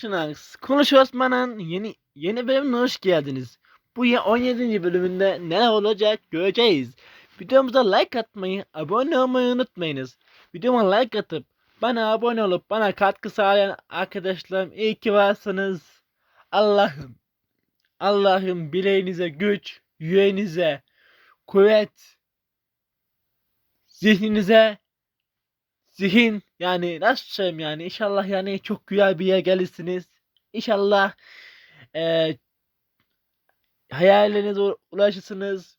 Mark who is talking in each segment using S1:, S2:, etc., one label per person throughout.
S1: Çınar, Konuş Osman'ın yeni yeni bölümüne hoş geldiniz. Bu ya 17. bölümünde ne olacak göreceğiz. Videomuza like atmayı, abone olmayı unutmayınız. Videoma like atıp bana abone olup bana katkı sağlayan arkadaşlarım iyi ki varsınız. Allah'ım, Allah'ım bileğinize güç, yüreğinize kuvvet, zihninize zihin yani nasıl söyleyeyim yani inşallah yani çok güzel bir yere gelirsiniz. İnşallah eee hayallerinize ulaşırsınız.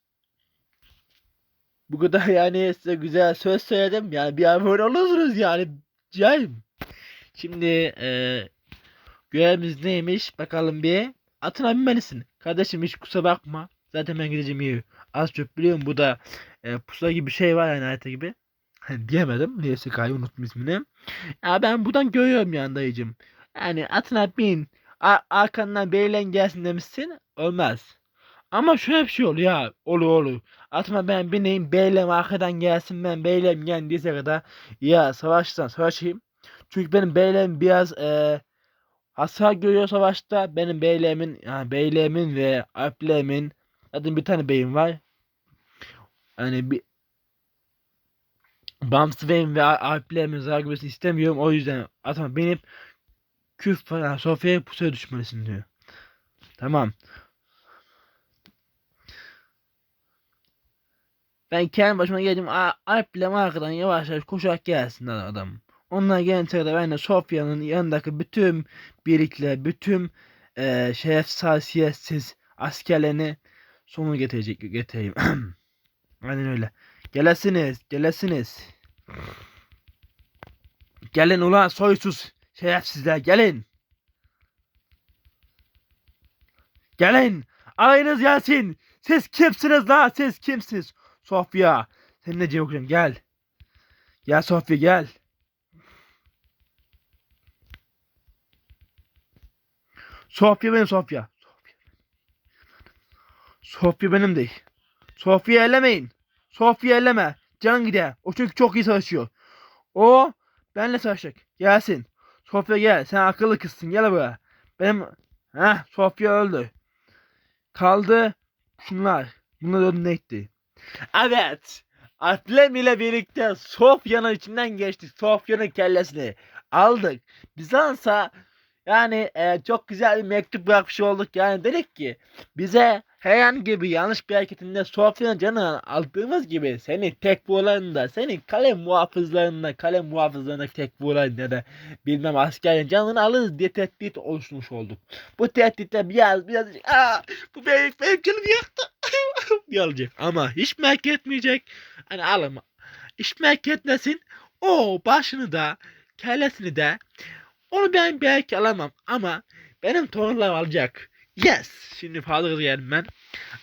S1: Bu kadar yani size güzel söz söyledim. Yani bir abone olursunuz yani. Cahim. Şimdi eee görevimiz neymiş? Bakalım bir. Atına binmelisin. Kardeşim hiç kusura bakma. Zaten ben gideceğim iyi. Az çok biliyorum bu da eee pusula gibi bir şey var yani harita gibi. Diyemedim. Neyse kayı unuttum ismini. Ya ben buradan görüyorum yani dayıcım. Yani atına bin. A- arkandan beylen gelsin demişsin. Olmaz. Ama şöyle bir şey oluyor ya. Olur olur. Atma ben bineyim. Beylem arkadan gelsin ben beylem gel diyese kadar. Ya savaştan savaşayım. Çünkü benim beylem biraz eee hasar görüyor savaşta. Benim beylemin yani beylemin ve alplemin zaten bir tane beyim var. Hani bir Benim ve zarar görmesini istemiyorum. O yüzden atma benim küf falan Sofya'ya pusuya düşmelisin diyor. Tamam. Ben kendi başıma geldim. A- Alp'le arkadan yavaş yavaş koşarak gelsin adam. Onlar gelene kadar ben de Sofya'nın yanındaki bütün birlikler, bütün eee şerefsiz haysiyetsiz askerlerini sonu getirecek getireyim. Aynen öyle. Gelesiniz, gelesiniz. Gelin ulan soysuz şerefsizler gelin. Gelin. Alayınız gelsin. Siz kimsiniz la? Siz kimsiniz? Sofya. Seninle cevap gel. Gel Sofya gel. Sofya benim Sofya. Sofya. Benim değil. Sofya elemeyin. Sofya elleme. Can gider. O çünkü çok iyi savaşıyor. O benle savaşacak. Gelsin. Sofya gel. Sen akıllı kızsın. Gel buraya. Benim... Heh Sofya öldü. Kaldı şunlar. Bunlar önüne gitti. Evet. Atlem ile birlikte Sofya'nın içinden geçtik. Sofya'nın kellesini aldık. Bizans'a yani e, çok güzel bir mektup bırakmış olduk. Yani dedik ki bize herhangi bir yanlış bir hareketinde Sofya'nın canını aldığımız gibi seni tek vurularında, senin kale muhafızlarında, kale muhafızlarında tek vurularında da bilmem askerin canını alırız diye tehdit oluşturmuş olduk. Bu tehditle biraz biraz aa bu benim, benim canımı yaktı diye olacak. Ama hiç merak etmeyecek. Hani alma. Hiç merak etmesin. O başını da kellesini de onu ben belki alamam ama benim torunlarım alacak. Yes. Şimdi fazla geldim ben.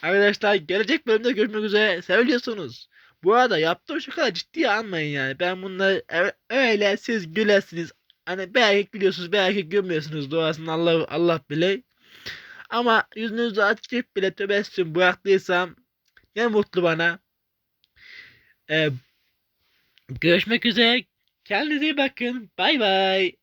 S1: Arkadaşlar gelecek bölümde görüşmek üzere. Seviyorsunuz. Bu arada yaptığım şakalar ciddiye almayın yani. Ben bunları öyle siz gülesiniz. Hani belki gülüyorsunuz belki gülmüyorsunuz. Doğasını Allah Allah bile. Ama yüzünüzü açıp bile tebessüm bıraktıysam ne mutlu bana. Ee, görüşmek üzere. Kendinize iyi bakın. Bay bay.